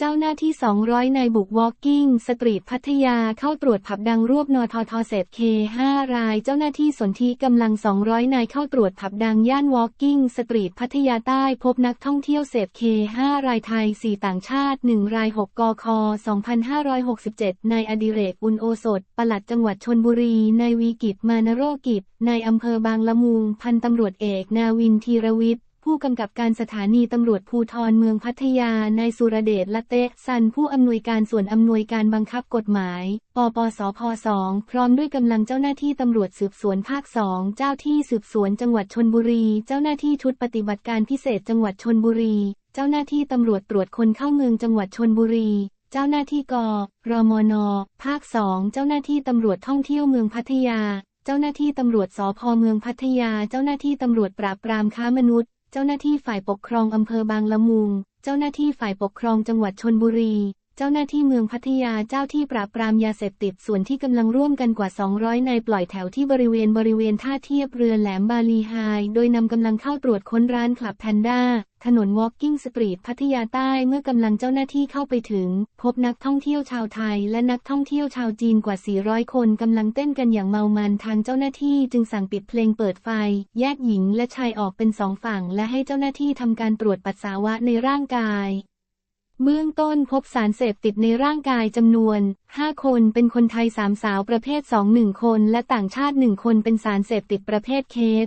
เจ้าหน้าที่ 200 นายบุกวอล์กกิ้ง สตรีทพัทยาเข้าตรวจผับดังรวบนททเศษเค5ราย เจ้าหน้าที่สนธิกำลัง 200 นายเข้าตรวจผับดังย่านวอล์กกิ้ง สตรีทพัทยาใต้พบนักท่องเที่ยวเสพเค5รายไทย 4 ต่างชาติ 1 ราย 6 กค 2567 นายอดิเรกอุนโอสถปลัดจังหวัดชนบุรี นายวีกิจมานโรกิจนายอำเภอบางละมุง พันตำรวจเอก นาวินทีรวิทย์ ผู้กำกับการสถานีตำรวจภูทรเมืองพัทยา นายสุรเดชละเตะสันผู้อำนวยการส่วนอำนวยการบังคับกฎหมาย ปปสพ2พร้อมด้วยกำลังเจ้าหน้าที่ตำรวจสืบสวนภาค2เจ้าที่สืบสวนจังหวัดชนบุรี เจ้าหน้าที่ชุดปฏิบัติการพิเศษจังหวัดชนบุรี เจ้าหน้าที่ตำรวจตรวจคนเข้าเมืองจังหวัดชนบุรีเจ้าหน้าที่กรมน ภาค2เจ้าหน้าที่ตำรวจท่องเที่ยวเมืองพัทยา เจ้าหน้าที่ตำรวจสพเมืองพัทยา เจ้าหน้าที่ตำรวจปราบปรามค้ามนุษย์ เจ้าหน้าที่ฝ่ายปกครองอำเภอบางละมุง เจ้าหน้าที่ฝ่ายปกครองจังหวัดชนบุรี เจ้าหน้าที่เมืองพัทยาเจ้าที่ปราบปรามยาเสพติดส่วนที่กำลังร่วมกันกว่า 200 นายปล่อยแถวที่บริเวณบริเวณท่าเทียบเรือแหลมบาลีไฮโดยนำกำลังเข้าตรวจค้นร้านคลับแพนด้าถนนวอล์กกิ้งสตรีทพัทยาใต้เมื่อกำลังเจ้าหน้าที่เข้าไปถึง พบนักท่องเที่ยวชาวไทย และนักท่องเที่ยวชาวจีนกว่า 400 คนกำลังเต้นกันอย่างเมามันทางเจ้าหน้าที่จึงสั่งปิดเพลงเปิดไฟ แยกหญิงและชายออกเป็นสองฝั่ง และให้เจ้าหน้าที่ทำการตรวจปัสสาวะในร่างกาย เบื้องต้นพบสารเสพติดในร่างกายจำนวน 5 คนเป็นคนไทย 3 สาวประเภท 2 1 คน และต่างชาติ 1 คนเป็นสารเสพติดประเภทเคส